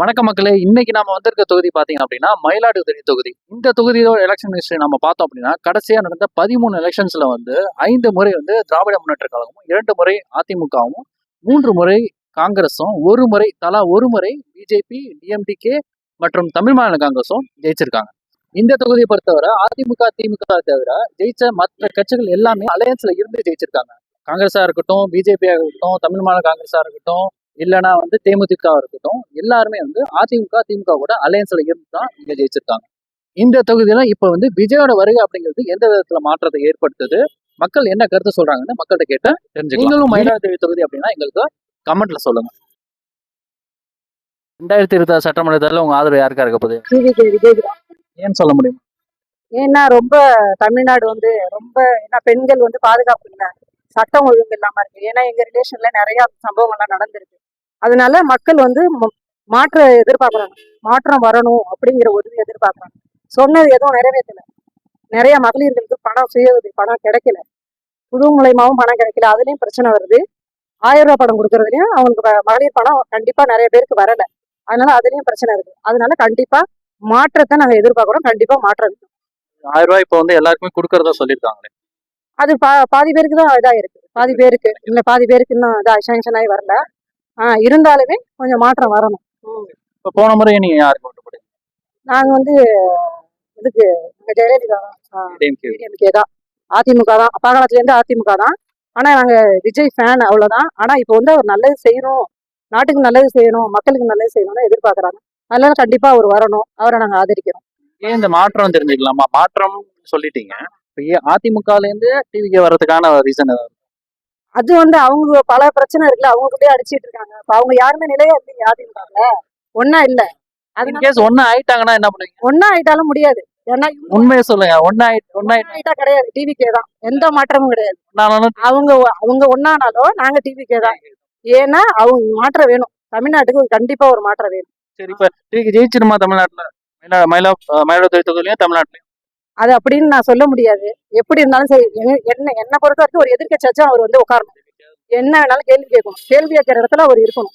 வணக்கம் மக்களே. இன்னைக்கு நாம வந்திருக்க தொகுதி பாத்தீங்க அப்படின்னா மயிலாடுதுறை தொகுதி. இந்த தொகுதியோட எலெக்ஷன் ஹிஸ்டரி நம்ம பார்த்தோம் அப்படின்னா கடைசியா நடந்த பதிமூணு எலெக்ஷன்ஸ்ல வந்து ஐந்து முறை வந்து திராவிட முன்னேற்ற கழகமும் இரண்டு முறை அதிமுகவும் மூன்று முறை காங்கிரஸும் ஒரு முறை தலா ஒரு முறை பிஜேபி டிஎம்டிகே மற்றும் தமிழ் மாநில காங்கிரஸும் ஜெயிச்சிருக்காங்க. இந்த தொகுதியை பொறுத்தவரை அதிமுக திமுக தவிர ஜெயிச்ச மற்ற கட்சிகள் எல்லாமே அலையன்ஸ்ல இருந்து ஜெயிச்சிருக்காங்க. காங்கிரஸா இருக்கட்டும் பிஜேபியா இருக்கட்டும் தமிழ் மாநில காங்கிரஸா இருக்கட்டும் இல்லைன்னா வந்து தேமுதிக இருக்கட்டும் எல்லாருமே வந்து அதிமுக திமுக கூட அலையன்ஸ்ல இருந்து தான் இங்க ஜெயிச்சிருக்காங்க. இந்த தொகுதியில இப்ப வந்து விஜயோட வருகை அப்படிங்கிறது எந்த விதத்துல மாற்றத்தை ஏற்படுத்துது? மக்கள் என்ன கருத்து சொல்றாங்கன்னு மக்கள்கிட்ட கேட்டு தெரிஞ்சுக்கலாம். நீங்களும் மயிலாடுதுறை தொகுதி அப்படின்னா எங்களுக்கு கமெண்ட்ல சொல்லுங்க. ரெண்டாயிரத்தி இருபத்தாறு சட்டமன்ற தேர்தலில் உங்க ஆதரவு யாருக்கா இருக்க போகுது? ஏன்னு சொல்ல முடியும்? ஏன்னா ரொம்ப தமிழ்நாடு வந்து ரொம்ப ஏன்னா பெண்கள் வந்து பாதுகாப்பு இல்லை. சட்டம் ஒழுங்கு இல்லாம இருக்கு. ஏன்னா எங்க ரிலேஷன்ல நிறைய சம்பவங்கள்லாம் நடந்திருக்கு. அதனால மக்கள் வந்து மாற்ற மாற்றம் எதிர்பார்க்கறாங்க. மாற்றம் வரணும் அப்படிங்கிற ஒரு எதிர்பார்க்குறாங்க. எதிர்பார்க்கறாங்க சொன்னது எதுவும் நிறைவேற்றல. நிறைய மகளிர்களுக்கு பணம் சுய உதவி பணம் கிடைக்கல. குழு மூலயமாவும் பணம் கிடைக்கல. அதுலயும் பிரச்சனை வருது. ஆயிரம் ரூபாய் பணம் கொடுக்கறதுலயும் அவங்களுக்கு மகளிர் பணம் கண்டிப்பா நிறைய பேருக்கு வரல. அதனால அதுலயும் பிரச்சனை இருக்கு. அதனால கண்டிப்பா மாற்றத்தை நாங்க எதிர்பார்க்கறோம். கண்டிப்பா மாற்றம் ஆயிரம் ரூபாய் இப்போ வந்து எல்லாருக்குமே கொடுக்கறதா சொல்லியிருக்காங்களே அது பா பாதி பேருக்கு தான் இதா இருக்கு பாதி பேருக்கு இல்ல பாதி பேருக்கு இன்னும் இதா சேங்ஷன் ஆகி வரல. இருந்தாலுமே கொஞ்சம் மாற்றம் வரணும். இப்போ போன முறை நீங்க யாருக்கு ஓட்டு போடுங்க நாங்க வந்து இதுக்கு எங்க ஜெயலலிதா தான். டிஎம்கே தான். அதிமுக தான். அப்பா அதிமுக தான். ஆனா நாங்க விஜய் ஃபேன் அவ்வளவுதான். ஆனா இப்போ வந்து அவர் நல்லது செய்யணும். நாட்டுக்கு நல்லது செய்யணும். மக்களுக்கு நல்லது செய்யணும்னு எதிர்பார்க்கறாங்க. அதனால கண்டிப்பா அவர் வரணும். அவரை நாங்க ஆதரிக்கிறோம். ஏன் இந்த மாற்றம் தெரிஞ்சுக்கலாமா? மாற்றம் சொல்லிட்டீங்க. இப்போ ஏன் அதிமுகல இருந்து டிவிக்கு வர்றதுக்கான ரீசன் அது வந்து அவங்க பல பிரச்சனை இருக்குல்ல அவங்களுக்குள்ளேயே அடிச்சிட்டு இருக்காங்க. இப்ப அவங்க யாருமே நிலையா இல்லைங்க அதிமுக ஒன்னா இல்ல. அதனால கேஸ் ஒன்னு ஆயிட்டாங்கன்னா என்ன பண்ணுவீங்க? ஒன்னா ஆயிட்டாலும் முடியாது. ஏன்னா உண்மையை சொல்லுங்க. ஒன்னு ஒன்னு ஆயிட்டா கிடையாது டிவிக்கே தான். எந்த மாற்றமும் கிடையாது. அவங்க அவங்க ஒன்னானாலும் நாங்க டிவிக்கே தான். ஏன்னா அவங்க மாற்றம் வேணும். தமிழ்நாட்டுக்கு கண்டிப்பா ஒரு மாற்றம் வேணும். சரி இப்ப டிவிக்கு ஜெயிச்சிருமா தமிழ்நாட்டுல? மயிலா மயிலாடுதுறை தொகுதியிலையும் தமிழ்நாட்டுலயும்? அது அப்படின்னு நான் சொல்ல முடியாது. எப்படி இருந்தாலும் சரி என்ன என்ன பொறுத்த வரைக்கும் ஒரு எதிர்க்கட்சியாச்சும் அவர் வந்து உட்காரணும். என்ன வேணாலும் கேள்வி கேட்கணும். கேள்வி கேட்கிற இடத்துல அவர் இருக்கணும்.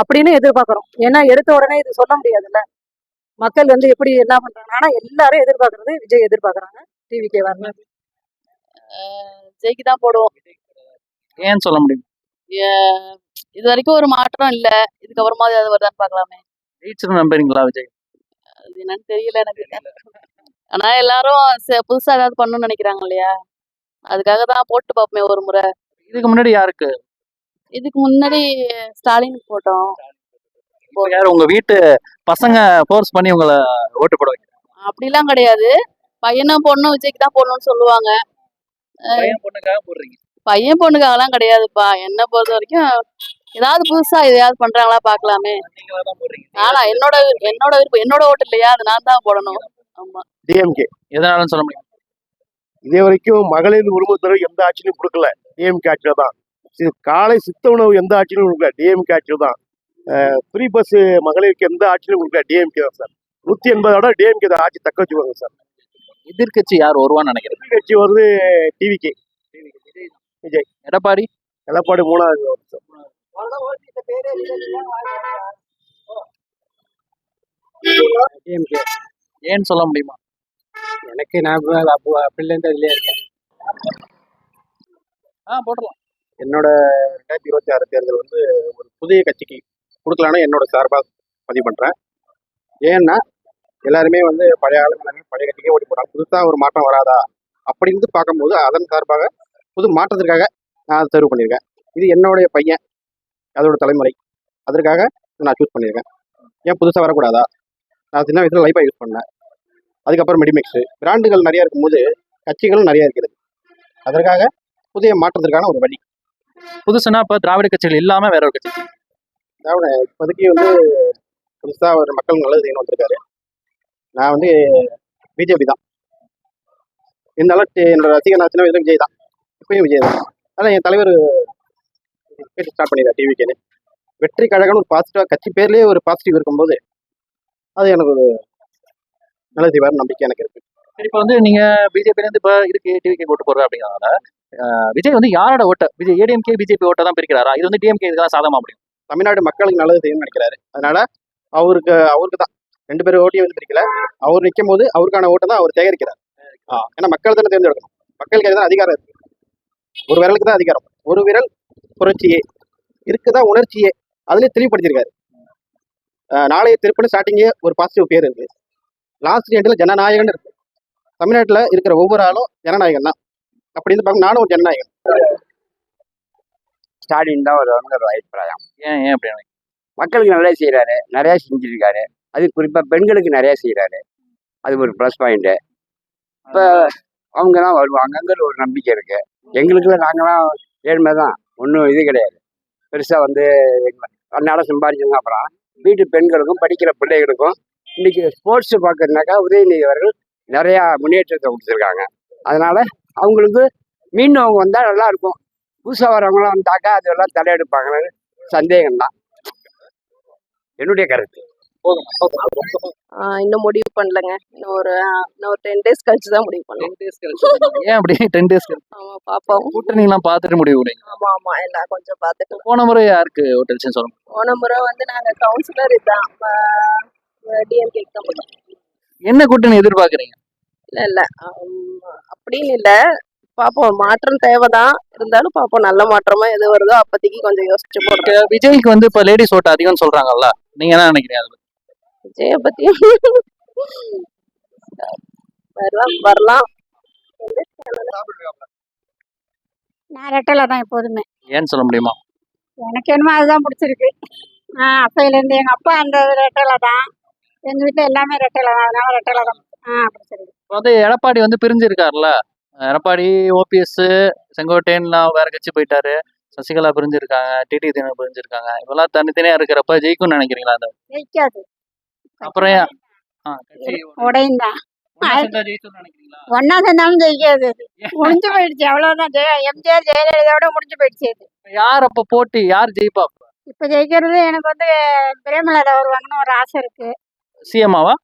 அப்படின்னு எதிர்பார்க்கறோம் ஏன்னா எடுத்த உடனே இது சொல்ல முடியாதுல்ல. மக்கள் வந்து எப்படி என்ன பண்றாங்க ஆனா எல்லாரும் எதிர்பார்க்கறது விஜய் எதிர்பார்க்கறாங்க. டிவிக்கே வரணும் ஜெய்க்கு தான் போடுவோம். ஏன்னு சொல்ல முடியும்? ஏ- இது வரைக்கும் ஒரு மாற்றம் இல்ல. இதுக்கப்புறமா அது வருதான்னு பார்க்கலாமே. ஜெயிச்சிரும் நம்புறீங்களா விஜய்? அது என்னன்னு தெரியல எனக்கு. ஆனா எல்லாரும் புதுசா ஏதாவது பண்ணணும்னு நினைக்கிறாங்க இல்லையா? அதுக்காக தான் போட்டு பார்ப்போமே ஒரு முறை. இதுக்கு முன்னாடி யாருக்கு? இதுக்கு முன்னாடி ஸ்டாலின் போட்டோம். யாரு? உங்க வீட்டு பசங்க ஃபோர்ஸ் பண்ணி உங்களை ஓட்டு போட வைக்கிறாங்க. அப்படிலாம் கிடையாது. பையனும் பொண்ணும் விஜய்க்கு தான் போடணும்னு சொல்லுவாங்க. பையன் பொண்ணுக்காக போடுறீங்க. பையன் பொண்ணுக்காகலாம் கிடையாதுப்பா. என்ன பொறுத்த வரைக்கும் ஏதாவது புதுசா எதையாவது பண்றாங்களா போடுறீங்க. ஆனா என்னோட என்னோட விருப்பம் என்னோட ஓட்டு இல்லையா? அது நான் தான் போடணும். டிஎம்கே எதனாலும் சொல்ல முடியும்? இதே வரைக்கும் மகளிர் உரிமை எந்த ஆட்சியிலும் கொடுக்கல. டிஎம்கே ஆட்சியில தான். காலை சித்த உணவு எந்த ஆட்சியிலும் கொடுக்கல. டிஎம்கே ஆட்சியில தான். ஃப்ரீ பஸ் மகளிருக்கு எந்த ஆட்சியிலும் கொடுக்கல. டிஎம்கே தான் சார். நூத்தி எண்பதோட டிஎம்கே தான் ஆட்சி தக்க வச்சுக்கோங்க சார். எதிர்க்கட்சி யார் வருவான்னு நினைக்கிறேன் கட்சி வருது டிவிக்கு விஜய். எடப்பாடி? எடப்பாடி மூணாவது வருது சார். டிஎம்கே ஏன்னு சொல்ல முடியுமா? எனக்கு நான் இப்ப அப்போ அப்போலேருந்து அதிலே இருக்கேன். ஆ போடலாம் என்னோட ரெண்டாயிரத்தி இருபத்தி ஆறு தேர்தல் வந்து ஒரு புதிய கட்சிக்கு கொடுக்கலான்னு என்னோட சார்பாக பதிவு பண்றேன். ஏன்னா எல்லாருமே வந்து பழைய ஆளுங்க பழைய கட்சிக்கே ஓடி போறாங்க. புதுசா ஒரு மாற்றம் வராதா? அப்படின்னு பார்க்கும்போது அதன் சார்பாக புது மாற்றத்திற்காக நான் அதை தேர்வு பண்ணியிருக்கேன். இது என்னுடைய பையன் அதோட தலைமுறை. அதற்காக நான் சூஸ் பண்ணியிருக்கேன். ஏன் புதுசாக வரக்கூடாதா? நான் சின்ன வயசுல லைஃபாக யூஸ் பண்ணேன். அதுக்கப்புறம் மெடிமிக்ஸ் பிராண்டுகள் நிறைய இருக்கும்போது கட்சிகளும் நிறைய இருக்குது. அதற்காக புதிய மாற்றத்திற்கான ஒரு வழி. புதுசுனா இப்ப திராவிட கட்சிகள் இல்லாம வேற ஒரு கட்சி. அதாவது இப்போதைக்கு வந்து புதுசாக ஒரு மக்கள் நல்லது செய்யணும் வந்திருக்காரு. நான் வந்து பிஜேபி தான். இருந்தாலும் என்னோட ரசிகர் நான் சின்ன வயசுல விஜய் தான். இப்பயும் விஜய் தான். அதான் என் தலைவர் பேச ஸ்டார்ட் பண்ணிடுறார் டிவிக்கேன்னு வெற்றி கழகம்னு ஒரு பாசிட்டிவாக கட்சி பேர்லேயே ஒரு பாசிட்டிவ் இருக்கும்போது அது எனக்கு ஒரு நல்லது செய்வார் நம்பிக்கை எனக்கு இருக்கு. இப்ப வந்து நீங்க பிஜேபி இருந்து இப்ப இதுக்கு டிவிக்கு ஓட்டு போடுற அப்படிங்கிறதால அஹ், விஜய் வந்து யாரோட ஓட்ட விஜய் ஏடிஎம்கே பிஜேபி ஓட்ட தான் பிரிக்கிறாரா? இது வந்து டிஎம்கே இதுதான் சாதகமா முடியும்? தமிழ்நாடு மக்களுக்கு நல்லது செய்யணும்னு நினைக்கிறாரு. அதனால அவருக்கு அவருக்கு தான். ரெண்டு பேரும் ஓட்டியும் வந்து பிரிக்கல. அவர் நிற்கும் போது அவருக்கான ஓட்டை தான் அவர் சேகரிக்கிறார். ஏன்னா மக்கள் தானே தேர்ந்தெடுக்கணும். மக்களுக்கு தான் அதிகாரம் இருக்கு. ஒரு விரலுக்கு தான் அதிகாரம். ஒரு விரல் புரட்சியே. இருக்குதா உணர்ச்சியே. அதுலயே தெளிவுபடுத்தியிருக்காரு. நாளைய திருப்பணி ஸ்டார்டிங்கே ஒரு பாசிட்டிவ் பேர் இருக்கு. லாஸ்ட் எண்டில் ஜனநாயகன் இருக்கு. தமிழ்நாட்டில் இருக்கிற ஒவ்வொரு ஆளும் ஜனநாயகன் தான். அப்படி இருந்து பார்க்க நானும் ஒரு ஜனநாயகன் ஸ்டாலின் தான் ஒரு ஒரு அபிப்பிராயம் ஏன் ஏன் அப்படி மக்களுக்கு நல்லா செய்கிறாரு நிறையா செஞ்சுருக்காரு. அது குறிப்பாக பெண்களுக்கு நிறையா செய்கிறாரு அது ஒரு ப்ளஸ் பாயிண்ட்டு இப்போ அவங்க தான் வருவாங்கங்கிற ஒரு நம்பிக்கை இருக்கு. எங்களுக்குள்ள நாங்களாம் ஏழ்மை தான் ஒன்றும் இது கிடையாது. பெருசாக வந்து அதனால சம்பாதிச்சோங்க அப்புறம் வீட்டு பெண்களுக்கும் படிக்கிற பிள்ளைகளுக்கும் இன்னைக்கு ஸ்போர்ட்ஸ் பார்க்கறதுனாக்கா உதயநிதி அவர்கள் நிறையா முன்னேற்றத்தை கொடுத்துருக்காங்க. அதனால அவங்களுக்கு மீண்டும் அவங்க வந்தால் நல்லா இருக்கும். புதுசாக வரவங்களாம் வந்தாக்கா அதெல்லாம் தலையெடுப்பாங்கன்னு சந்தேகம் தான் என்னுடைய கருத்து. இன்னும் முடிவு பண்ணலங்க. இன்னும் ஒரு இன்னும் ஒரு டென் டேஸ் கழிச்சு தான் முடிவு பண்ணலாம் 10 days கழிச்சு. ஏன் அப்படி? டென் டேஸ் ஆமா பாப்போம். கூட்டணி எல்லாம் பார்த்துட்டு முடிவு பண்ணீங்க ஆமா ஆமா எல்லாம் கொஞ்சம் பார்த்துட்டு போன முறை யாருக்கு ஓட்டல்ஸ்னு சொல்லுங்க போன முறை வந்து நாங்க கவுன்சிலர் இதான் டிஎம்கே தான். என்ன கூட்டணி எதிர்பார்க்கறீங்க? இல்ல இல்ல. ஆம், அப்படின்னு இல்ல. பாப்போம் மாற்றம் தேவைதான். இருந்தாலும் பாப்போம் நல்ல மாற்றமா எது வருதோ அப்போதைக்கு கொஞ்சம் யோசிச்சு இப்ப விஜய்க்கு வந்து இப்ப லேடிஸ் ஓட்டு அதிகம்னு சொல்றாங்கல்ல நீங்க என்ன நினைக்கிறீங்க விஜய பத்தி வரலாம் வரலாம். நான் ரெட்டலை தான் எப்போதுமே. ஏன்னு சொல்ல முடியுமா? எனக்கு என்னமோ அதுதான் பிடிச்சிருக்கு. ஆ அப்பையிலேருந்து எங்கள் அப்பா அந்த ரெட்டலை தான். எங்கள் வீட்டில் எல்லாமே ரெட்டலை தான். அதனால ரெட்டலை தான். ஆ பிடிச்சிருக்கு. இப்ப வந்து எடப்பாடி வந்து பிரிஞ்சிருக்காருல்ல. எடப்பாடி ஓபிஎஸ் செங்கோட்டையன்லாம் வேற கட்சி போயிட்டாரு. சசிகலா பிரிஞ்சிருக்காங்க டிடி தினம் பிரிஞ்சிருக்காங்க. இவெல்லாம் தனித்தனியா இருக்கிறப்ப ஜெயிக்கும்னு நினைக்கிறீங்களா? அந்த ஜெயிக்காது. அப்புறம்? ஆ, கட்சி உடையும் தான் ஒண்ணா சேர்ந்தா ஜெயிக்கும்னு நினைக்கிறீங்களா? ஒன்றா சேர்ந்தாலும் ஜெயிக்காது. அது முடிஞ்சு போயிடுச்சு. அவ்வளோதான் ஜெய எம்ஜிஆர் ஜெயலலிதாவோட முடிஞ்சு போயிடுச்சு யார் அப்ப போட்டி? யார் ஜெயிப்பா இப்போ ஜெயிக்கிறது எனக்கு வந்து பிரேமலதா வருவாங்கன்னு ஒரு ஆசை இருக்கு. சிஎம்மாவா?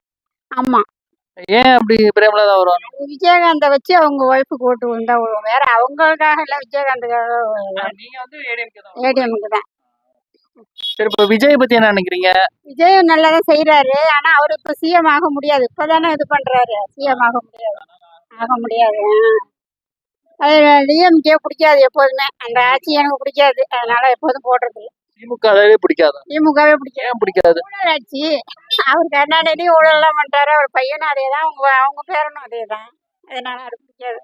ஆமாம் ஏன் அப்படி பிரேமலதா வருவாங்க? விஜயகாந்தை வச்சு அவங்க ஒய்ஃபுக்கு ஓட்டு வந்தா விடுவோம் வேற அவங்களுக்காக இல்லை விஜயகாந்துக்காக நீங்க வந்து ஏடிஎம்கே தான் ஏடிஎம்க்கு தான். சரி இப்ப விஜய் பத்தி என்ன நினைக்கிறீங்க? விஜய் நல்லா தான் செய்யறாரு ஆனா அவர் இப்ப சிஎம் ஆக முடியாது. இப்பதானே இது பண்றாரு. சிஎம் ஆக முடியாது. ஆக முடியாது. அது டிஎம்கே பிடிக்காது எப்போதுமே. அந்த ஆட்சி எனக்கு பிடிக்காது. அதனால எப்போதும் போடுறது இல்ல. திமுக அதே பிடிக்காதா? திமுகவே பிடிக்காது. பிடிக்காது? ஊழல் ஆட்சி. அவர் கருணாநிதி ஊழல்லாம் பண்றாரு. அவர் பையனும் அதே தான் அவங்க அவங்க பேரனும் அதே தான் அதனால அது பிடிக்காது.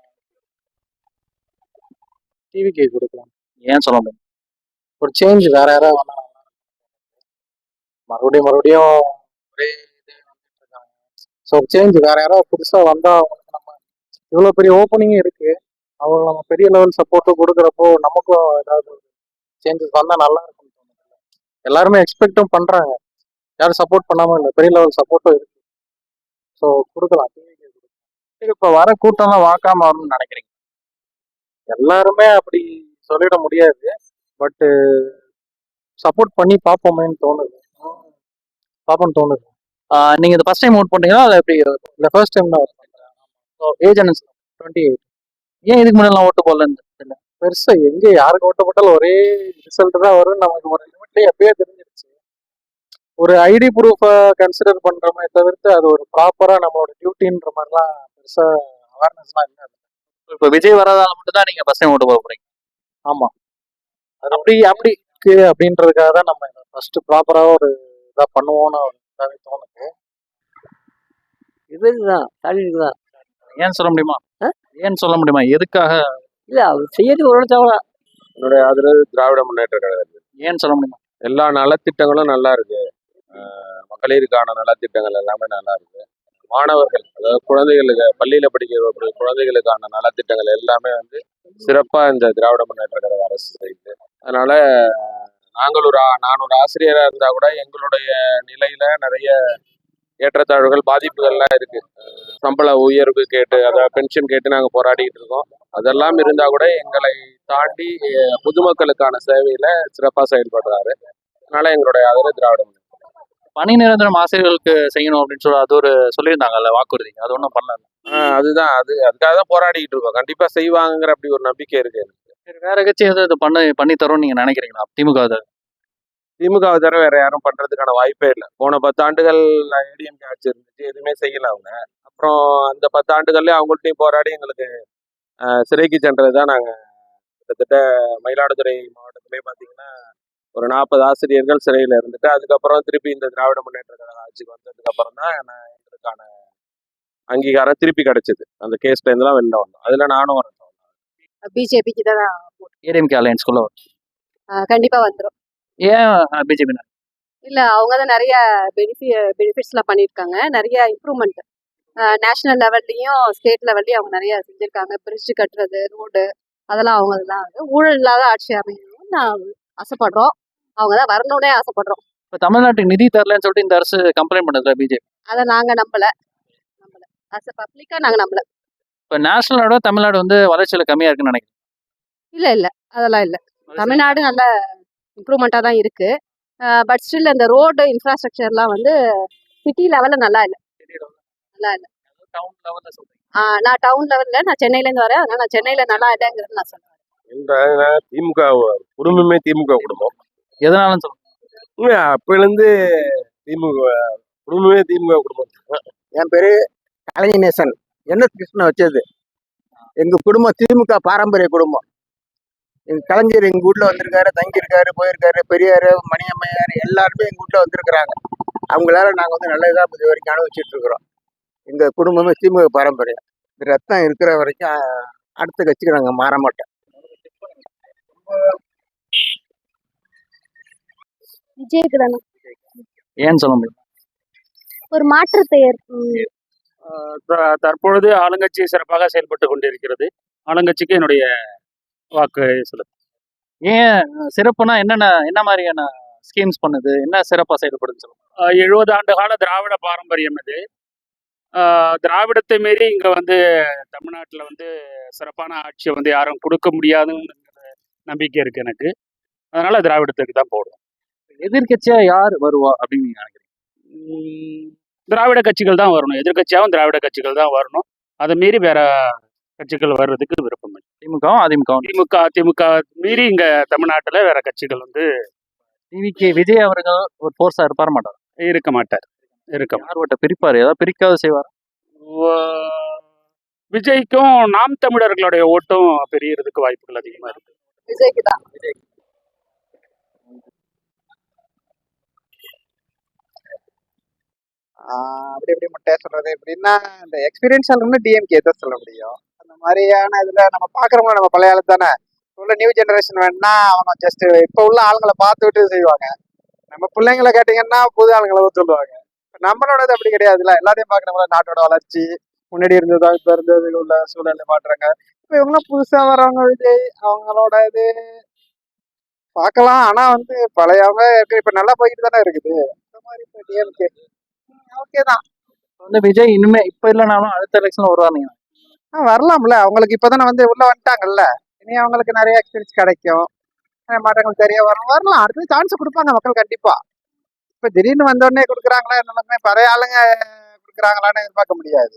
டிவிக்கு கொடுக்கலாம். ஏன் சொல்ல முடியும் ஒரு சேஞ்ச் வேற யாராவது. மறுபடியும் மறுபடியும் ஒரே இது ஸோ சேஞ்ச் வேற யாராவது புதுசாக வந்தால் அவங்களுக்கு நம்ம இவ்வளோ பெரிய ஓப்பனிங்கும் இருக்கு. அவங்க நம்ம பெரிய லெவல் சப்போர்ட்டும் கொடுக்குறப்போ நமக்கும் ஏதாவது சேஞ்சஸ் வந்தால் நல்லா இருக்கும் எல்லாருமே எக்ஸ்பெக்டும் பண்ணுறாங்க யாரும் சப்போர்ட் பண்ணாமல் இல்லை. பெரிய லெவல் சப்போர்ட்டும் இருக்கு. ஸோ கொடுக்கலாம். இப்போ சரி வர கூட்டம்லாம் வாக்காம வரும்னு நினைக்கிறீங்க? எல்லாருமே அப்படி சொல்லிட முடியாது. பட்டு சப்போர்ட் பண்ணி பார்ப்போமேன்னு தோணுது. பார்ப்போம்னு தோணுது. ஆஹ் நீங்க இது ஃபர்ஸ்ட் டைம் ஓட் பண்ணீங்களா இல்ல எப்படி இந்த ஃபர்ஸ்ட் டைம் தான் ஏஜ் என்ன டுவெண்ட்டி எயிட் ஏன் இதுக்கு முன்னாடி ஓட்டு போடலன்னு பெருசா எங்க யாருக்கு ஓட்ட போட்டாலும் ஒரே ரிசல்ட் தான் வரும். நமக்கு ஒரு லிமிட்லயே எப்பயே தெரிஞ்சிருச்சு. ஒரு ஐடி ப்ரூஃபை கன்சிடர் பண்றோமே தவிர்த்து அது ஒரு ப்ராப்பரா நம்மளோட டியூட்டின்ற மாதிரிலாம் பெருசா அவேர்னஸ்லாம் இல்லை இப்ப விஜய் வராதால மட்டும் தான் நீங்க ஃபர்ஸ்ட் டைம் ஓட்டு போட போறீங்க. ஆமா. அது அப்படி அப்படி இருக்கு அப்படின்றதுக்காக தான் நம்ம ஃபர்ஸ்ட் ப்ராப்பரா ஒரு இதா பண்ணுவோம்னு ஒரு இதாவே தோணுது. இவருக்கு தான் ஸ்டாலினுக்கு தான் ஏன் சொல்ல முடியுமா? ஏன் சொல்ல முடியுமா? எதுக்காக? இல்லை அவர் செய்யறது ஒரு தவிர என்னுடைய ஆதரவு திராவிட முன்னேற்ற கழகம் ஏன் சொல்ல முடியுமா? எல்லா நலத்திட்டங்களும் நல்லா இருக்கு. ஆஹ் மகளிருக்கான நலத்திட்டங்கள் எல்லாமே நல்லா இருக்கு. மாணவர்கள் அதாவது குழந்தைகளுக்கு பள்ளியில படிக்கிற குழந்தைகளுக்கான நலத்திட்டங்கள் எல்லாமே வந்து சிறப்பா இந்த திராவிட முன்னேற்ற கழக அரசு செய்யுது. அதனால நாங்கள் ஒரு நான் ஒரு ஆசிரியராக இருந்தால் கூட எங்களுடைய நிலையில நிறைய ஏற்றத்தாழ்வுகள் பாதிப்புகள்லாம் இருக்கு. சம்பள உயர்வு கேட்டு அதாவது பென்ஷன் கேட்டு நாங்கள் போராடிட்டு இருக்கோம். அதெல்லாம் இருந்தால் கூட எங்களை தாண்டி பொதுமக்களுக்கான சேவையில சிறப்பாக செயல்படுறாரு. அதனால எங்களுடைய ஆதரவு திராவிட பணி நிரந்தரம் ஆசிரியர்களுக்கு செய்யணும் அப்படின்னு சொல்லி அது ஒரு சொல்லியிருந்தாங்கல்ல வாக்குறுதி. அது ஒன்றும் பண்ணல. அதுதான் அது அதுக்காக தான் போராடிட்டு இருக்கோம். கண்டிப்பா செய்வாங்கங்கிற அப்படி ஒரு நம்பிக்கை இருக்கு எனக்கு. சரி வேற கட்சி எதுவும் இது பண்ணி பண்ணி தரும்னு நீங்க நினைக்கிறீங்களா? திமுக அது திமுகவை தவிர வேற யாரும் பண்றதுக்கான வாய்ப்பே இல்லை. போன பத்தாண்டுகள் ஏடிஎம்கே ஆட்சி இருந்துச்சு எதுவுமே செய்யல அவங்க. அப்புறம் அந்த பத்தாண்டுகள்லயே அவங்கள்ட்டையும் போராடி எங்களுக்கு சிறைக்கு சென்றது தான் நாங்கள் கிட்டத்தட்ட மயிலாடுதுறை மாவட்டத்திலே பார்த்தீங்கன்னா ஒரு நாற்பது ஆசிரியர்கள் சிறையில் இருந்துட்டு அதுக்கப்புறம் திருப்பி இந்த திராவிட முன்னேற்ற கழக ஆட்சிக்கு வந்ததுக்கு அப்புறம் தான் நான் எங்களுக்கான அங்கீகாரம் திருப்பி கிடைச்சது. அந்த கேஸ்ல இருந்துலாம் வெளில வந்தோம். அதுல நானும் வரேன். பிஜேபிக்கு தான் ஏடிஎம்கே அலையன்ஸ்குள்ள வரும். கண்டிப்பா வந்துடும் ஏன் பிஜேபி இல்ல அவங்க தான் நிறைய பெனிஃபி பெனிஃபிட்ஸ்லாம் பண்ணியிருக்காங்க. நிறைய இம்ப்ரூவ்மெண்ட் நேஷனல் லெவல்லையும் ஸ்டேட் லெவல்லையும் அவங்க நிறைய செஞ்சிருக்காங்க. பிரிட்ஜ் கட்டுறது ரோடு அதெல்லாம் அவங்க தான் வந்து ஊழல் இல்லாத ஆட்சி அமையணும்னு நான் ஆசைப்படுறோம். அவங்க தான் வரணும்னே ஆசைப்படுறோம். இப்போ தமிழ்நாட்டுக்கு நிதி தரலன்னு சொல்லிட்டு இந்த அரசு கம்ப்ளைண்ட் பண்ணுதுல பிஜேபி அதை நாங்க நம்பல. நம்பல. அஸ் அ பப்ளிக்கா நாங்க நம்பல. இப்போ நேஷனலோட தமிழ்நாடு வந்து வளர்ச்சியில் கம்மியா இருக்குன்னு நினைக்கிறேன் இல்ல இல்ல. அதெல்லாம் இல்ல. தமிழ்நாடு நல்ல இம்ப்ரூவ்மெண்டா தான் இருக்கு. பட் ஸ்டில் அந்த ரோடு இன்ஃப்ராஸ்ட்ரக்சர்லாம் வந்து சிட்டி லெவல்ல நல்லா இல்ல. நல்லா இல்ல. நான் டவுன் லெவல்ல நான் சென்னையில இருந்து வரேன். அதனால நான் சென்னையில நல்லா இல்லைங்கிறது நான் சொல்றேன். என்ற திமுக குடும்பமே திமுக குடும்பம். எதனாலும் சொல்லுங்க. அப்போலேருந்து திமுக குடும்பமே திமுக குடும்பம். என் பேரு கலைஞர் நேசன். என்ன கிருஷ்ணன் வச்சது? எங்க குடும்பம் திமுக பாரம்பரிய குடும்பம். எங்க கலைஞர் எங்க வீட்டுல வந்திருக்காரு தங்கியிருக்காரு போயிருக்காரு பெரியாரு மணியம்மையார் எல்லாருமே எங்க வீட்டுல வந்திருக்கிறாங்க. அவங்களால நாங்க வந்து நல்ல இதாக இது வரைக்கும் அனுபவிச்சுட்டு இருக்கிறோம். எங்க குடும்பமே திமுக பாரம்பரியம். ரத்தம் இருக்கிற வரைக்கும் அடுத்த கட்சிக்கு நாங்க மாற மாட்டோம். விஜய்க்கு தானே ஏன்னு சொல்ல முடியும் ஒரு மாற்றத்தை த- தற்பொழுது ஆளுங்கட்சி சிறப்பாக செயல்பட்டு கொண்டிருக்கிறது. ஆளுங்கட்சிக்கு என்னுடைய வாக்கு செலுத்து ஏன் சிறப்புனா என்னென்ன என்ன மாதிரியான ஸ்கீம்ஸ் பண்ணுது? என்ன சிறப்பாக செயல்படுதுன்னு சொல்லுங்க. எழுபது ஆண்டு கால திராவிட பாரம்பரியம் இது திராவிடத்தை மீறி இங்க வந்து தமிழ்நாட்டில் வந்து சிறப்பான ஆட்சியை வந்து யாரும் கொடுக்க முடியாதுங்கிற நம்பிக்கை இருக்கு எனக்கு. அதனால திராவிடத்துக்கு தான் போடுவோம். எதிர்க்கட்சியா யார் வருவா அப்படின்னு நீங்க நினைக்கிறீங்க? திராவிட கட்சிகள் தான் வரணும். எதிர்க்கட்சியாகவும் திராவிட கட்சிகள் தான் வரணும். அதை மீறி வேற கட்சிகள் வர்றதுக்கு விருப்பம் இல்லை. திமுகவும் அதிமுகவும். திமுக அதிமுக மீறி இங்க தமிழ்நாட்டில் வேற கட்சிகள் வந்து டிவிகே விஜய் அவர்கள் ஒரு ஃபோர்ஸா இருப்பார் மாட்டார்? இருக்க மாட்டார். இருக்க யார் ஓட்ட பிரிப்பார்? ஏதாவது பிரிக்காத செய்வார்? விஜய்க்கும் நாம் தமிழர்களுடைய ஓட்டும் பெரியறதுக்கு வாய்ப்புகள் அதிகமா இருக்கு. விஜய்க்கு தான். ஆஹ் அப்படி எப்படி முட்டையா சொல்றது எப்படின்னா இந்த எக்ஸ்பீரியன்ஸ் சொல்லணும்னா டிஎம்கே தான் சொல்ல முடியும். அந்த மாதிரியான இதுல நம்ம பாக்குறோமோ நம்ம பழைய ஆளு தானே. உள்ள நியூ ஜெனரேஷன் வேணா அவங்க ஜஸ்ட் இப்ப உள்ள ஆளுங்களை பார்த்து விட்டு செய்வாங்க. நம்ம பிள்ளைங்களை கேட்டீங்கன்னா புது ஆளுங்களை சொல்லுவாங்க. இப்ப நம்மளோடது அப்படி கிடையாதுல்ல. எல்லாத்தையும் பாக்குறவங்கள நாட்டோட வளர்ச்சி முன்னாடி இருந்ததா இப்ப இருந்தது உள்ள சூழல்ல மாட்டுறாங்க இப்ப இவங்களாம் புதுசா வர்றவங்க விஜய் அவங்களோட இது பார்க்கலாம். ஆனா வந்து பழையவங்க இருக்கு இப்ப நல்லா போய்கிட்டு தானே இருக்குது. இந்த மாதிரி இப்ப டிஎம்கே ஓகே தான் வந்து விஜய் இனிமே இப்ப இல்லைனாலும் அடுத்த எலெக்ஷன் வருவாங்க வரலாம்ல. அவங்களுக்கு இப்பதானே வந்து உள்ள வந்துட்டாங்கல்ல. இனி அவங்களுக்கு நிறைய எக்ஸ்பீரியன்ஸ் கிடைக்கும். மாற்றங்கள் தெரிய வரும். வரலாம். அடுத்து சான்ஸ் கொடுப்பாங்க மக்கள் கண்டிப்பா. இப்ப திடீர்னு வந்த உடனே கொடுக்குறாங்களா என்னமே பழைய ஆளுங்க கொடுக்குறாங்களான்னு எதிர்பார்க்க முடியாது.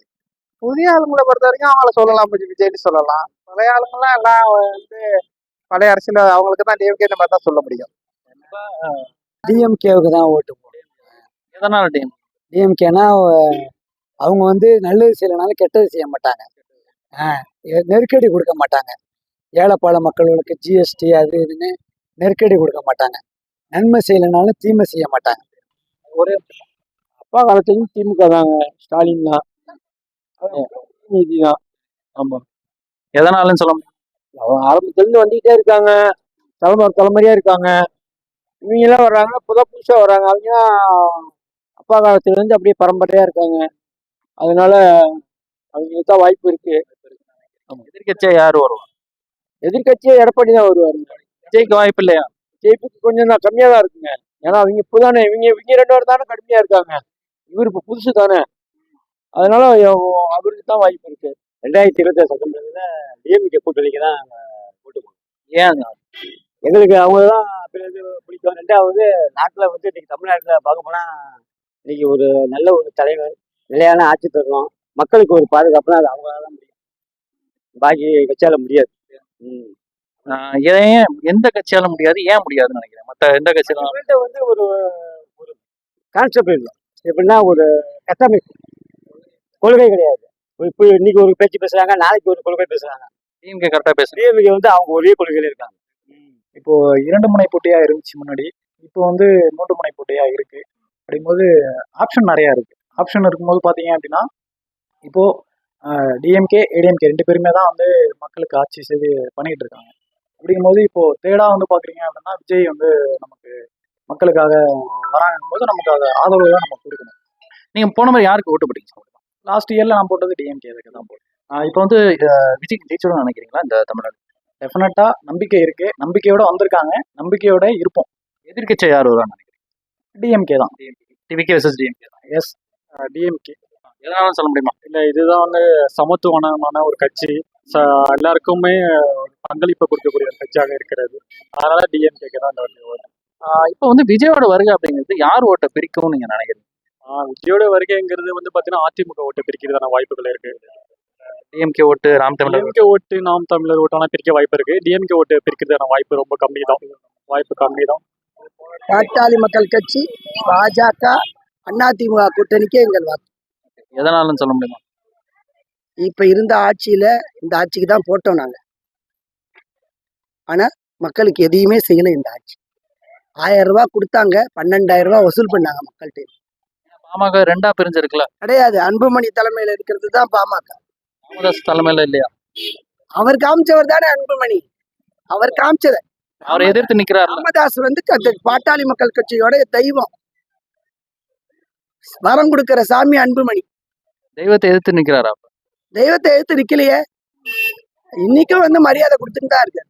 புதிய ஆளுங்களை பொறுத்த வரைக்கும் அவங்கள சொல்லலாம். விஜய் விஜய்னு சொல்லலாம். பழைய ஆளுங்கெல்லாம் எல்லாம் வந்து பழைய அரசியல் அவங்களுக்கு தான் டிஎம்கே இந்த மாதிரி தான் சொல்ல முடியும். டிஎம்கேவுக்கு தான் ஓட்டு போடும் எதனால டீம் டிஎம்கேனா அவங்க வந்து நல்லது செய்யலனாலும் கெட்டது செய்ய மாட்டாங்க. ஆ, எ- நெருக்கடி கொடுக்க மாட்டாங்க. ஏழைப்பாள மக்களுக்கு ஜிஎஸ்டி அது இதுன்னு நெருக்கடி கொடுக்க மாட்டாங்க. நன்மை செய்யலைனாலும் தீமை செய்ய மாட்டாங்க. அப்பா காலத்துலையும் திமுக தாங்க. ஸ்டாலின் தான். நீதி தான். ஆமா. எதனாலன்னு சொல்ல முடியும்? ஆரம்பத்துலேருந்து வந்துகிட்டே இருக்காங்க. தலைமுறை தலைமுறையா இருக்காங்க. இவங்க எல்லாம் வர்றாங்க. புத புதுசா வர்றாங்க. அவங்க அப்பா காலத்துல இருந்து அப்படியே பரம்பரையா இருக்காங்க. அதனால அவங்களுக்கு தான் வாய்ப்பு இருக்கு. எதிர்க்கட்சியா யார் வருவா எதிர்க்கட்சியே எடப்பாடி தான் வருவாரு. விஜய்க்கு வாய்ப்பு இல்லையா? ஜெயிப்புக்கு கொஞ்சம் தான் கம்மியா தான் இருக்குங்க. ஏன்னா அவங்க இப்போதானே இவங்க இவங்க ரெண்டு பேரும் தானே கடுமையா இருக்காங்க. இவர் இப்போ புதுசு தானே. அதனால அவ- அவருக்கு தான் வாய்ப்பு இருக்கு. ரெண்டாயிரத்தி இருபத்தி சட்டமன்றத்தில் டிஎம்கே கூட்டணிக்கு தான் ஏன் எங்களுக்கு அவங்க தான் பிடிக்கும். ரெண்டாவது நாட்டில் வந்து இன்னைக்கு தமிழ்நாட்டில் பார்க்க போனால் இன்னைக்கு ஒரு நல்ல ஒரு தலைவர் நிலையான ஆட்சி தரணும் மக்களுக்கு ஒரு பாதுகாப்புனா அது அவங்களால தான் முடியும். பாக்கி கட்சியால முடியாது. ம். ஏன் எந்த கட்சியால முடியாது ஏன் முடியாதுன்னு நினைக்கிறேன்? மத்த எந்த கட்சியாலும் வந்து ஒரு ஒரு கான்செப்ட் இல்லை. எப்படின்னா ஒரு கட்டமைப்பு. கொள்கை கிடையாது. இப்போ இன்னைக்கு ஒரு பேச்சு பேசுறாங்க நாளைக்கு ஒரு கொள்கை பேசுறாங்க. டிஎம்கே கரெக்டா பேசுறேன் டிஎம்கே வந்து அவங்க ஒரே கொள்கையில இருக்காங்க. இப்போ இரண்டு முனை போட்டியா இருந்துச்சு முன்னாடி. இப்போ வந்து மூன்று முனை போட்டியா இருக்கு. அப்படிங்கும்போது ஆப்ஷன் நிறைய இருக்கு. ஆப்ஷன் இருக்கும்போது பார்த்தீங்க அப்படின்னா இப்போ டிஎம்கே ஏடிஎம்கே ரெண்டு பேருமே தான் வந்து மக்களுக்கு ஆட்சி செய்து பண்ணிட்டு இருக்காங்க. அப்படிங்கும்போது இப்போ தேடா வந்து பாக்குறீங்க அப்படின்னா விஜய் வந்து நமக்கு மக்களுக்காக வராங்கும் போது நமக்கு அதை ஆதரவு தான் நம்ம கொடுக்கணும். நீங்க போன மாதிரி யாருக்கு ஓட்டு போட்டீங்க? லாஸ்ட் இயர்ல நான் போட்டது டிஎம்கே அதுக்கு தான் போட்டேன். இப்போ வந்து விஜய் ஜெயிச்சிடும் நினைக்கிறீங்களா இந்த தமிழ்நாடு? டெஃபினட்டா நம்பிக்கை இருக்கு. நம்பிக்கையோட வந்திருக்காங்க. நம்பிக்கையோட இருப்போம். எதிர்கட்சி யார் வருவான்னு டிஎம்கே தான். டிவிகே வர்சஸ் டிஎம்கே தான். எஸ் டிஎம்கே எதனாலும் சொல்ல முடியுமா? இல்லை இதுதான் வந்து சமத்துவமான ஒரு கட்சி. ச எல்லாருக்குமே பங்களிப்பு கொடுக்கக்கூடிய ஒரு கட்சியாக இருக்கிறது. அதனால டிஎம்கேக்கு தான் இந்த ஓட்டு. இப்போ வந்து விஜயோட வருகை அப்படிங்கிறது யார் ஓட்டை பிரிக்கும்னு நீங்க நினைக்கிறீங்க? விஜயோட வருகைங்கிறது வந்து பார்த்தீங்கன்னா அதிமுக ஓட்டு பிரிக்கிறதான வாய்ப்புகள் இருக்கு. டிஎம்கே ஓட்டு ராம் தமிழர் டிஎம்கே ஓட்டு நாம் தமிழர் ஓட்டான பிரிக்க வாய்ப்பு இருக்கு. டிஎம்கே ஓட்டு பிரிக்கிறதான வாய்ப்பு ரொம்ப கம்மி தான் வாய்ப்பு கம்மி தான் பாட்டாளி மக்கள் கட்சி பாஜக அதிமுக கூட்டணிக்கே எங்கள் வாக்கு. எதனாலும் சொல்ல முடியுமா? இப்ப இருந்த ஆட்சியில இந்த ஆட்சிக்கு தான் போட்டோம் நாங்க. ஆனா மக்களுக்கு எதையுமே செய்யல இந்த ஆட்சி. ஆயிரம் ரூபாய் கொடுத்தாங்க பன்னெண்டாயிரம் ரூபாய் வசூல் பண்ணாங்க மக்கள்கிட்ட. பாமக ரெண்டா பிரிஞ்சிருக்குல்ல? கிடையாது அன்புமணி தலைமையில இருக்கிறது தான் பாமக. ராமதாஸ் தலைமையில இல்லையா? அவர் காமிச்சவர் தானே அன்புமணி. அவர் காமிச்சத. அவரை எதிர்த்து நிக்கிறாருல்ல ராமதாஸ் வந்து க- பாட்டாளி மக்கள் கட்சியோட தெய்வம். வரம் கொடுக்கிற சாமி அன்புமணி. தெய்வத்தை எதிர்த்து நிக்கிறாரா? தெய்வத்தை எடுத்து நிக்கலையே. இன்னைக்கும் வந்து மரியாதை கொடுத்துட்டு தான் இருக்கு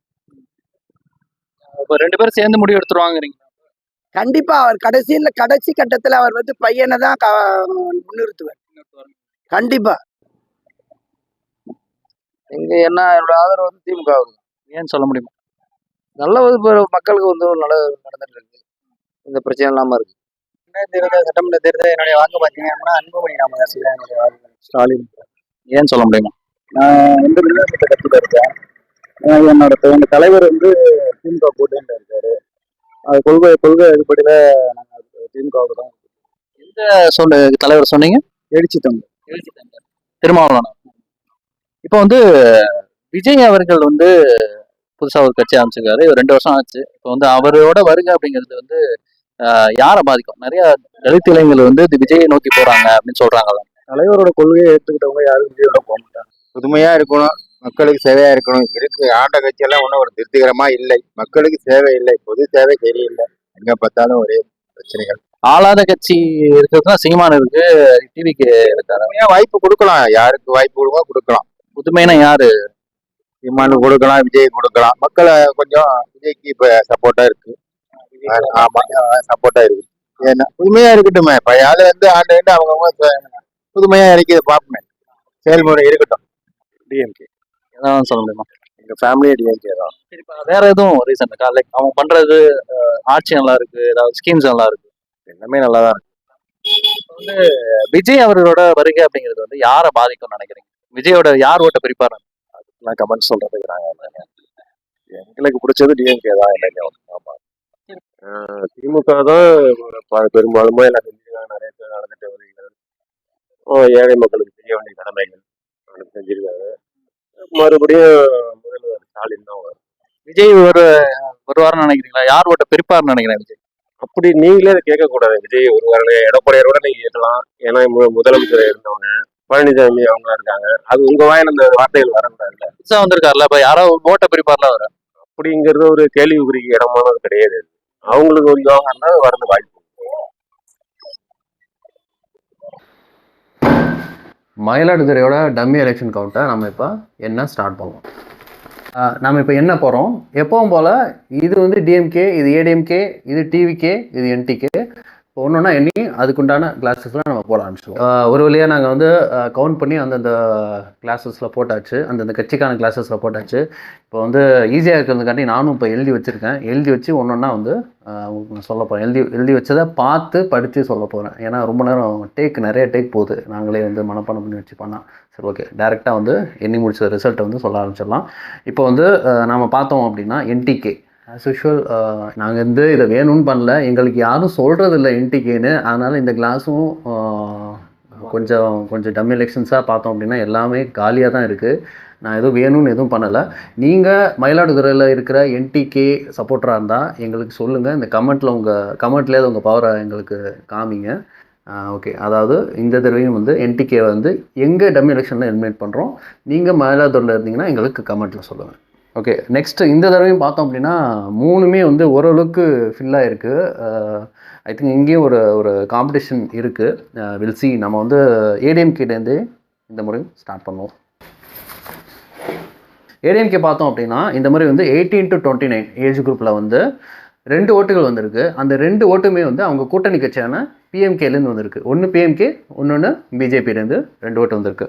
இப்ப ரெண்டு பேரும் சேர்ந்து முடிவு எடுத்துருவாங்கிறீங்க கண்டிப்பா அவர் கடைசியில கடைசி கட்டத்துல அவர் வந்து பையனை தான் க- முன்னிறுத்துவார். கண்டிப்பா. எங்க என்ன என்னோட ஆதரவு வந்து திமுக ஏன்னு சொல்ல முடியுமா? நல்ல இப்ப மக்களுக்கு வந்து ஒரு நல்ல நடந்துட்டு இருக்கு. இந்த பிரச்சனை இல்லாம இருக்கு. தேர்தல் சட்டமன்ற தேர்தல் என்னுடைய வாக்கு பார்த்தீங்கன்னா அன்புமணி ராமதாஸ் தான் என்னுடைய வாக்கு ஸ்டாலின். ஏன்னு சொல்ல முடியுமா? நான் வந்து விளையாட்டு கட்சியில் இருக்கேன். என்னோட எங்க தலைவர் வந்து திமுக கூட்டணியில் இருக்காரு. அது கொள்கை கொள்கை அடிப்படையில நாங்கள் திமுகவுக்கு தான் எந்த சொன்ன தலைவர் சொன்னீங்க? எழுச்சி தந்தோம் திருமாவளவன். இப்போ வந்து விஜய் அவர்கள் வந்து புதுசா ஒரு கட்சி ஆரம்பிச்சிருக்காரு. இவர் ரெண்டு வருஷம் ஆச்சு. இப்போ வந்து அவரோட வருகை அப்படிங்கிறது வந்து ஆஹ் யாரை பாதிக்கும்? நிறைய தலித் இளைஞர்கள் வந்து இது விஜயை நோக்கி போறாங்க அப்படின்னு சொல்றாங்க தலைவரோட கொள்கையை ஏற்றுக்கிட்டவங்க யாரும் விஜயோட போக மாட்டாங்க. புதுமையா இருக்கணும் மக்களுக்கு சேவையா இருக்கணும். இருக்கு ஆண்ட கட்சியெல்லாம் ஒன்றும் ஒரு திருப்திகரமா இல்லை. மக்களுக்கு சேவை இல்லை பொது சேவை சரியில்லை. எங்க பார்த்தாலும் ஒரே பிரச்சனைகள். ஆளாத கட்சி இருக்கிறதுனா சீமான் இருக்கு டிவிக்கு இருக்காரு வாய்ப்பு கொடுக்கலாம். யாருக்கு வாய்ப்பு கொடுக்கோ கொடுக்கலாம். புதுமைனா யாரு? சீமானு கொடுக்கலாம் விஜய் கொடுக்கலாம். மக்களை கொஞ்சம் விஜய்க்கு இப்ப சப்போர்ட்டா இருக்கு. ஆமா சப்போர்ட்டா இருக்கு. ஏன்னா புதுமையா இருக்கட்டுமே. பழைய ஆளு வந்து ஆண்டு வந்து அவங்கவுங்க புதுமையா இறக்கி பார்ப்போமே. செயல்முறை இருக்கட்டும். டிஎம்கே எதாவது சொல்ல முடியுமா? எங்க ஃபேமிலியே டிஎம்கே தான். வேற எதுவும் ரீசன் லைக் அவங்க பண்றது அஹ், ஆட்சி நல்லா இருக்கு ஏதாவது ஸ்கீம்ஸ் நல்லா இருக்கு. எல்லாமே நல்லா தான் இருக்கு. விஜய் அவர்களோட வருகை அப்படிங்கிறது வந்து யாரை பாதிக்கும்னு நினைக்கிறீங்க? விஜயோட யார் ஓட்ட பிரிப்பாரு? நான் கமெண்ட் சொல்றதுக்கு நாங்கள் எங்களுக்கு பிடிச்சது டிஎம்கே தான் இல்லைங்க ஆமா. திமுக தான் பெரும்பாலுமே எல்லாம் நிறைய பேர் நடந்துட்டு வருகிறது ஓ, ஏழை மக்களுக்கு செய்ய வேண்டிய கடமைகள் அவங்க செஞ்சிருக்காங்க. மறுபடியும் முதல்வர் ஸ்டாலின் தான் வரும் விஜய் ஒரு வருவாருன்னு நினைக்கிறீங்களா? யார் ஓட்ட பிரிப்பாருன்னு நினைக்கிறேன் விஜய்? அப்படி நீங்களே அதை கேட்கக்கூடாது. விஜய் ஒரு வரல எடப்பாடியாரோட நீங்க கேட்கலாம். ஏன்னா முதலமைச்சர் இருந்தவங்க பழனிசாமி அவங்க இருக்காங்க. அது உங்க வாயில அந்த வார்த்தைகள் வரக்கூடாது புதுசா வந்திருக்காருல்ல இப்ப யாரோ ஓட்ட பிரிப்பார்ல அவர். அப்படிங்கிறது ஒரு கேள்விக்குறிக்கு இடமானது கிடையாது. அவங்களுக்கு ஒரு யோகா இருந்தால் வரது வாய்ப்பு மயிலாடுதுறையோட டம்மி எலெக்ஷன் கவுண்ட்டை நம்ம இப்போ என்ன ஸ்டார்ட் பண்ணுவோம் ஆஹ் நம்ம இப்போ என்ன போகிறோம் எப்பவும் போல் இது வந்து டிஎம்கே இது ஏடிஎம்கே இது டிவிகே இது என்டிகே ஒன்று ஒன்றா எண்ணி அதுக்குண்டான கிளாஸஸ்லாம் நம்ம போட ஆரம்பிச்சிடுவோம் ஒரு வழியாக நாங்கள் வந்து கவுண்ட் பண்ணி அந்தந்த கிளாஸஸில் போட்டாச்சு அந்தந்த கட்சிக்கான கிளாஸஸில் போட்டாச்சு. இப்போ வந்து ஈஸியாக இருக்கிறதுக்காண்டி நானும் இப்போ எழுதி வச்சுருக்கேன். எழுதி வச்சு ஒன்று ஒன்றா வந்து உங்களுக்கு நான் சொல்ல போகிறேன் எழுதி எழுதி வச்சதை பார்த்து படித்து சொல்ல போகிறேன் ஏன்னா ரொம்ப நேரம் டேக் நிறைய டேக் போகுது. நாங்களே வந்து மனப்பாடம் பண்ணி வச்சு பண்ணால் சரி ஓகே டேரெக்டாக வந்து எண்ணி முடிச்ச ரிசல்ட்டை வந்து சொல்ல ஆரம்பிச்சிடலாம். இப்போ வந்து நாம் பார்த்தோம் அப்படின்னா என்டிகே ஆஸ் யூஷுவல் நாங்கள் வந்து இதை வேணும்னு பண்ணல. எங்களுக்கு யாரும் சொல்கிறது இல்லை என்டிகேன்னு. அதனால் இந்த கிளாஸும் uh, கொஞ்சம் கொஞ்சம் டம் எலெக்ஷன்ஸாக பார்த்தோம் அப்படின்னா எல்லாமே காலியாக தான் இருக்குது நான் எதுவும் வேணும்னு எதுவும் பண்ணலை. நீங்கள் மயிலாடுதுறையில் இருக்கிற என்டிகே சப்போர்ட்டராக இருந்தால் எங்களுக்கு சொல்லுங்கள் இந்த கமெண்ட்டில் உங்கள் கமெண்ட்லேயே உங்கள் பவரை எங்களுக்கு காமிங்க. ஓகே அதாவது இந்த தடவையும் வந்து என்டிகே வந்து எங்கே டம் எலெக்ஷனில் எலிமினேட் பண்ணுறோம் நீங்கள் மயிலாடுதுறையில் இருந்தீங்கன்னா எங்களுக்கு கமெண்ட்டில் சொல்லுங்கள் ஓகே நெக்ஸ்ட்டு இந்த தடவையும் பார்த்தோம் அப்படின்னா மூணுமே வந்து ஓரளவுக்கு ஃபில்லாக இருக்குது ஐ uh, திங்க் இங்கேயும் ஒரு ஒரு காம்படிஷன் இருக்குது வில் சி நம்ம வந்து ஏடிஎம்கேலேருந்து இந்த முறையும் ஸ்டார்ட் பண்ணுவோம். ஏடிஎம்கே பார்த்தோம் அப்படின்னா இந்த மாதிரி வந்து eighteen to twenty nine age குரூப்பில் வந்து ரெண்டு ஓட்டுகள் வந்திருக்கு. அந்த ரெண்டு ஓட்டுமே வந்து அவங்க கூட்டணி கட்சியான பிஎம்கேலேருந்து வந்திருக்கு. ஒன்று பிஎம்கே இன்னொன்று பிஜேபியிலேருந்து ரெண்டு ஓட்டு வந்திருக்கு.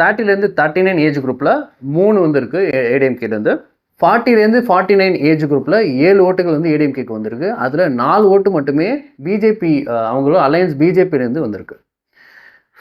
தேர்ட்டிலேருந்து தேர்ட்டி நைன் ஏஜ் குரூப்பில் மூணு வந்திருக்கு ஏடிஎம்கேலேருந்து ஃபார்ட்டிலேருந்து ஃபார்ட்டி நைன் ஏஜ் குரூப்பில் ஏழு ஓட்டுகள் வந்து ஏடிஎம்கேக்கு வந்திருக்கு. அதில் நாலு ஓட்டு மட்டுமே பிஜேபி அவங்களும் அலையன்ஸ் பிஜேபியிலேருந்து வந்திருக்கு.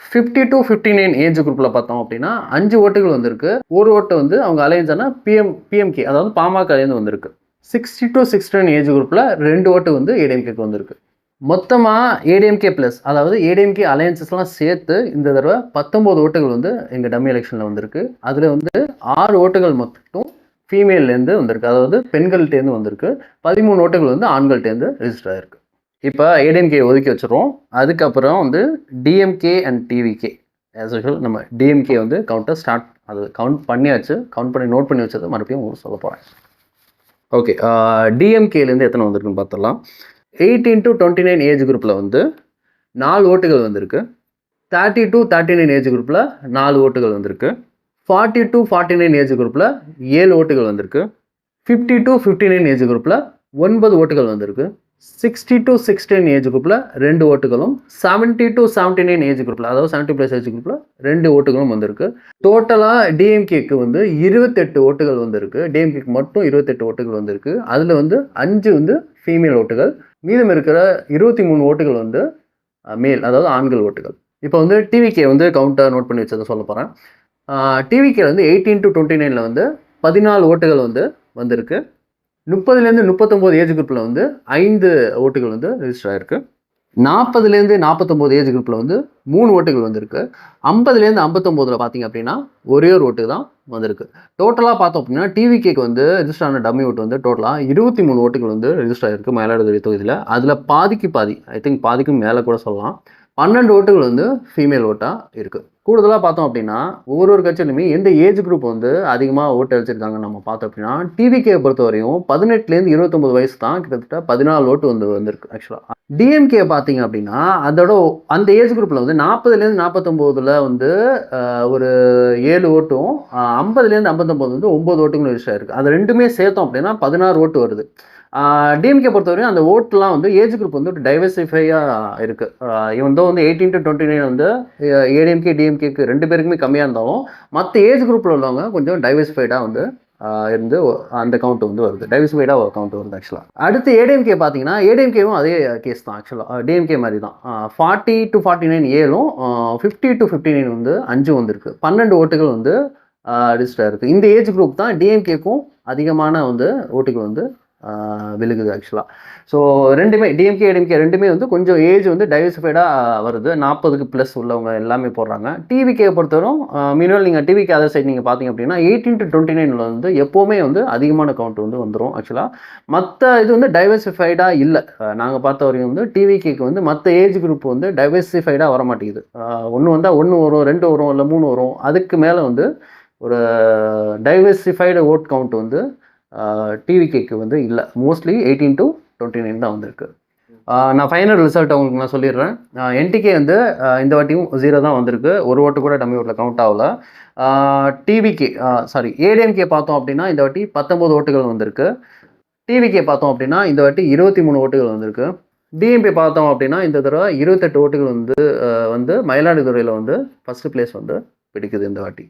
Fifty to fifty nine age குரூப்பில் பார்த்தோம் அப்படின்னா அஞ்சு ஓட்டுகள் வந்திருக்கு. ஒரு ஓட்டு வந்து அவங்க அலையன்ஸான பிஎம் பிஎம்கே அதாவது பாமகலேருந்து வந்திருக்கு. சிக்ஸ்டி டு சிக்ஸ்டி ஏஜ் குரூப்பில் ரெண்டு ஓட்டு வந்து ஏடிஎம்கேக்கு வந்திருக்கு. மொத்தமாக ஏடிஎம்கே ப்ளஸ் அதாவது ஏடிஎம்கே அலையன்சஸ்லாம் சேர்த்து இந்த தடவை பத்தொம்போது ஓட்டுகள் வந்து எங்கள் டம்மி எலெக்ஷனில் வந்திருக்கு. அதில் வந்து ஆறு ஓட்டுகள் மட்டும் ஃபீமேல்லேருந்து வந்திருக்கு. அதாவது பெண்கள்கிட்டேருந்து வந்திருக்கு. பதிமூணு ஓட்டுகள் வந்து ஆண்கள்கிட்டேருந்து ரிஜிஸ்டர் ஆகிருக்கு இப்போ ஏடிஎம்கே ஒதுக்கி வச்சுருவோம். அதுக்கப்புறம் வந்து DMK and TVK as usual நம்ம டிஎம்கே வந்து கவுண்டர் ஸ்டார்ட் அது கவுண்ட் பண்ணியாச்சு. கவுண்ட் பண்ணி நோட் பண்ணி வச்சது மறுபடியும் உங்களுக்கு சொல்ல போகிறேன் ஓகே டிஎம்கேலேருந்து uh, எத்தனை வந்திருக்குன்னு பார்த்துடலாம். Eighteen to twenty nine age குரூப்பில் வந்து நாலு ஓட்டுகள் வந்திருக்கு. Thirty to thirty nine age குரூப்பில் நாலு ஓட்டுகள் வந்திருக்கு. Forty to forty nine age குரூப்பில் ஏழு ஓட்டுகள் வந்திருக்கு. Fifty to fifty nine age குரூப்பில் ஒன்பது ஓட்டுகள் வந்திருக்கு. சிக்ஸ்டி டு சிக்ஸ்டீன் ஏஜ் குரூப்பில் ரெண்டு ஓட்டுகளும் seventy to seventy nine age குரூப்பில் அதாவது செவன்ட்டி ப்ளஸ் ஏஜ் குரூப்பில் ரெண்டு ஓட்டுகளும் வந்திருக்கு. டோட்டலாக டிஎம்கேக்கு வந்து இருபத்தெட்டு ஓட்டுகள் வந்திருக்கு. டிஎம்கேக்கு மட்டும் இருபத்தெட்டு ஓட்டுகள் வந்திருக்கு. அதில் வந்து அஞ்சு வந்து ஃபீமேல் ஓட்டுகள். மீதம் இருக்கிற இருபத்தி மூணு ஓட்டுகள் வந்து மேல் அதாவது ஆண்கள் ஓட்டுகள். இப்போ வந்து டிவிகே வந்து கவுண்டர் நோட் பண்ணி வச்சதை சொல்ல போகிறேன் டிவிகே வந்து எயிட்டீன் டு டுவெண்ட்டி நைனில் வந்து பதினாலு ஓட்டுகள் வந்து வந்திருக்கு. முப்பதுலேருந்து முப்பத்தொம்போது ஏஜ் குரூப்பில் வந்து ஐந்து ஓட்டுகள் வந்து ரிஜிஸ்டர் ஆகிருக்கு நாற்பதுலேருந்து நாற்பத்தொம்போது ஏஜ் குரூப்பில் வந்து மூணு ஓட்டுகள் வந்திருக்கு. ஐம்பதுலேருந்து ஐம்பத்தொம்போதில் பார்த்தீங்க அப்படின்னா ஒரே ஒரு ஓட்டு தான் வந்திருக்கு. டோட்டலாக பார்த்தோம் அப்படின்னா டிவிகேக்கு வந்து ரிஜிஸ்டர் ஆன டம்மி ஓட்டு வந்து டோட்டலாக இருபத்தி மூணு ஓட்டுகள் வந்து ரிஜிஸ்டர் ஆகிருக்கு மயிலாடுதுறை தொகுதியில். அதில் பாதிக்கு பாதி ஐ திங்க் பாதிக்கும் மேலே கூட சொல்லலாம். பன்னெண்டு ஓட்டுகள் வந்து ஃபீமேல் ஓட்டாக இருக்குது கூடுதலாக பார்த்தோம் அப்படின்னா ஒவ்வொரு ஒரு கட்சியிலுமே எந்த ஏஜ் குரூப் வந்து அதிகமாக ஓட்டு அளிச்சிருக்காங்க நம்ம பார்த்தோம் அப்படின்னா டிவிகே பொறுத்தவரையும் பதினெட்டுலேருந்து இருபத்தொம்பது வயசு தான் கிட்டத்தட்ட பதினாலு ஓட்டு வந்து வந்திருக்கு ஆக்சுவலாக டிஎம்கே பார்த்தீங்க அப்படின்னா அதோட அந்த ஏஜ் குரூப்பில் வந்து நாற்பதுலேருந்து நாற்பத்தொம்போதில் வந்து ஒரு ஏழு ஓட்டும் ஐம்பதுலேருந்து ஐம்பத்தொம்போது வந்து ஒம்பது ஓட்டுகளும் விஷயம் இருக்குது அது ரெண்டுமே சேர்த்தோம் அப்படின்னா பதினாறு ஓட்டு வருது. டிஎம்கே பொறுத்தவரையும் அந்த ஓட்டுலாம் வந்து ஏஜ் குரூப் வந்து ஒரு டைவர்சிஃபையாக இருக்குது இவன் தான் வந்து எயிட்டீன் டு டுவெண்ட்டி நைன் வந்து ஏடிஎம்கே டிஎம்கேக்கு ரெண்டு பேருக்குமே கம்மியாக இருந்தாலும் மற்ற ஏஜ் குரூப்பில் உள்ளவங்க கொஞ்சம் டைவர்சிஃபைடாக வந்து இருந்து அந்த கவுண்ட் வந்து வருது. டைவர்சிஃபைடாக ஒரு கவுண்ட் வருது ஆக்சுவலாக அடுத்து ஏடிஎம்கே பார்த்தீங்கன்னா ஏடிஎம்கேவும் அதே கேஸ் தான் ஆக்சுவலாக டிஎம்கே மாதிரி தான். ஃபார்ட்டி டு ஃபார்ட்டி நைன் ஏழும் ஃபிஃப்டி டு ஃபிஃப்டி நைன் வந்து அஞ்சும் வந்திருக்கு. பன்னெண்டு ஓட்டுகள் வந்து ரிஜிஸ்டர் இருக்குது இந்த ஏஜ் குரூப் தான் டிஎம்கேக்கும் அதிகமான வந்து ஓட்டுகள் வந்து விழுகுது ஆக்சுவலாக ஸோ ரெண்டுமே டிஎம்கே ஏடிஎம்கே ரெண்டுமே வந்து கொஞ்சம் ஏஜ் வந்து டைவர்சிஃபைடாக வருது. நாற்பதுக்கு ப்ளஸ் உள்ளவங்க எல்லாமே போடுறாங்க. டிவிக்கே பொறுத்தவரைக்கும் மீனவல் நீங்கள் டிவிக்கு அதர் சைட் நீங்கள் பார்த்தீங்க அப்படின்னா எயிட்டீன் டு டுவெண்ட்டி நைனில் வந்து எப்போவுமே வந்து அதிகமான கவுண்ட் வந்து வந்துடும் ஆக்சுவலாக மற்ற இது வந்து டைவர்சிஃபைடாக இல்லை. நாங்கள் பார்த்த வரைக்கும் வந்து டிவிகேக்கு வந்து மற்ற ஏஜ் குரூப் வந்து டைவர்சிஃபைடாக வர மாட்டேங்குது ஒன்று வந்தால் ஒன்று வரும் ரெண்டு வரும் இல்லை மூணு வரும். அதுக்கு மேலே வந்து ஒரு டைவர்சிஃபைடு ஓட் கவுண்ட் வந்து டிவிகேக்கு வந்து இல்லை. Mostly eighteen to twenty nine தான் வந்திருக்கு. நான் ஃபைனல் ரிசல்ட் உங்களுக்கு நான் சொல்லிடுறேன். என்டிகே வந்து இந்த வாட்டியும் ஜீரோ தான் வந்திருக்கு. ஒரு ஓட்டு கூட டம்மி ஓட்டில் கவுண்ட் ஆகல. டிவிகே சாரி ஏடிஎம்கே பார்த்தோம் அப்படின்னா இந்த வாட்டி பத்தொம்போது ஓட்டுகள் வந்திருக்கு. டிவிகே பார்த்தோம் அப்படின்னா இந்த வாட்டி இருபத்தி மூணு ஓட்டுகள் வந்திருக்கு. டிஎம்பி பார்த்தோம் அப்படின்னா இந்த தடவை இருபத்தெட்டு ஓட்டுகள் வந்து வந்து மயிலாடுதுறையில் வந்து ஃபஸ்ட்டு பிளேஸ் வந்து பிடிக்குது இந்த வாட்டி.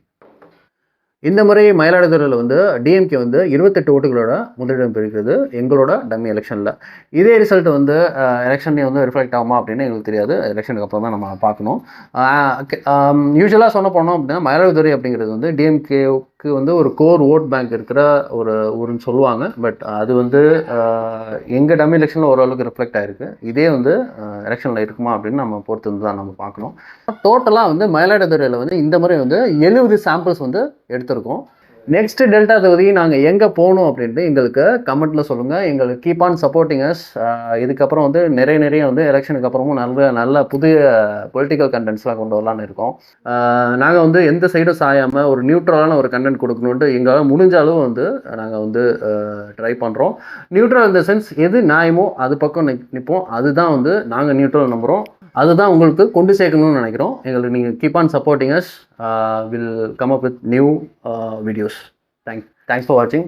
இந்த முறை மயிலாடுதுறையில் வந்து டிஎம்கே வந்து இருபத்தெட்டு ஓட்டுகளோட முதலிடம் பெறுகிறது எங்களோட டம்மி எலெக்ஷனில். இதே ரிசல்ட் வந்து எலெக்ஷன்லேயே வந்து ரிஃப்ளெக்ட் ஆகுமா அப்படின்னு எங்களுக்கு தெரியாது. எலெக்ஷனுக்கு அப்புறம் தான் நம்ம பார்க்கணும். யூஸ்வலாக சொன்ன போனோம் அப்படின்னா மயிலாடுதுறை அப்படிங்கிறது வந்து டிஎம்கே பேங்க்கு வந்து ஒரு கோர் ஓட் பேங்க் இருக்கிற ஒரு ஊருன்னு சொல்லுவாங்க. பட் அது வந்து எங்கள் டம்மி எலெக்ஷனில் ஓரளவுக்கு ரிஃப்ளெக்ட் ஆயிருக்கு. இதே வந்து எலெக்ஷனில் இருக்குமா அப்படின்னு நம்ம பொறுத்து வந்து தான் நம்ம பார்க்கணும். டோட்டலாக வந்து மயிலாடுதுறையில் வந்து இந்த முறை வந்து எழுபது சாம்பிள்ஸ் வந்து எடுத்திருக்கோம். நெக்ஸ்ட் டெல்டா தொகுதி நாங்கள் எங்கே போகணும் அப்படின்ட்டு எங்களுக்கு கமெண்ட்டில் சொல்லுங்கள் எங்களுக்கு கீப் ஆன் சப்போர்ட்டிங் அஸ் இதுக்கப்புறம் வந்து நிறைய நிறைய வந்து எலெக்ஷனுக்கு அப்புறமும் நல்ல நல்ல புதிய பொலிட்டிக்கல் கண்டென்ட்ஸ்லாம் கொண்டு வரலான்னு இருக்கோம். நாங்கள் வந்து எந்த சைடும் சாயாமல் ஒரு நியூட்ரலான ஒரு கண்டென்ட் கொடுக்கணுன்ட்டு எங்களால் முடிஞ்ச அளவு வந்து நாங்கள் வந்து ட்ரை பண்ணுறோம் நியூட்ரல் இந்த சென்ஸ் எது நியாயமோ அது பக்கம் நிற்போம் அதுதான் வந்து நாங்கள் நியூட்ரல் நம்புகிறோம் அதுதான் உங்களுக்கு கொண்டு சேர்க்கணும்னு நினைக்கிறோம். எங்களுக்கு நீங்கள் keep on supporting us will come up with new videos thank thanks for வாட்சிங்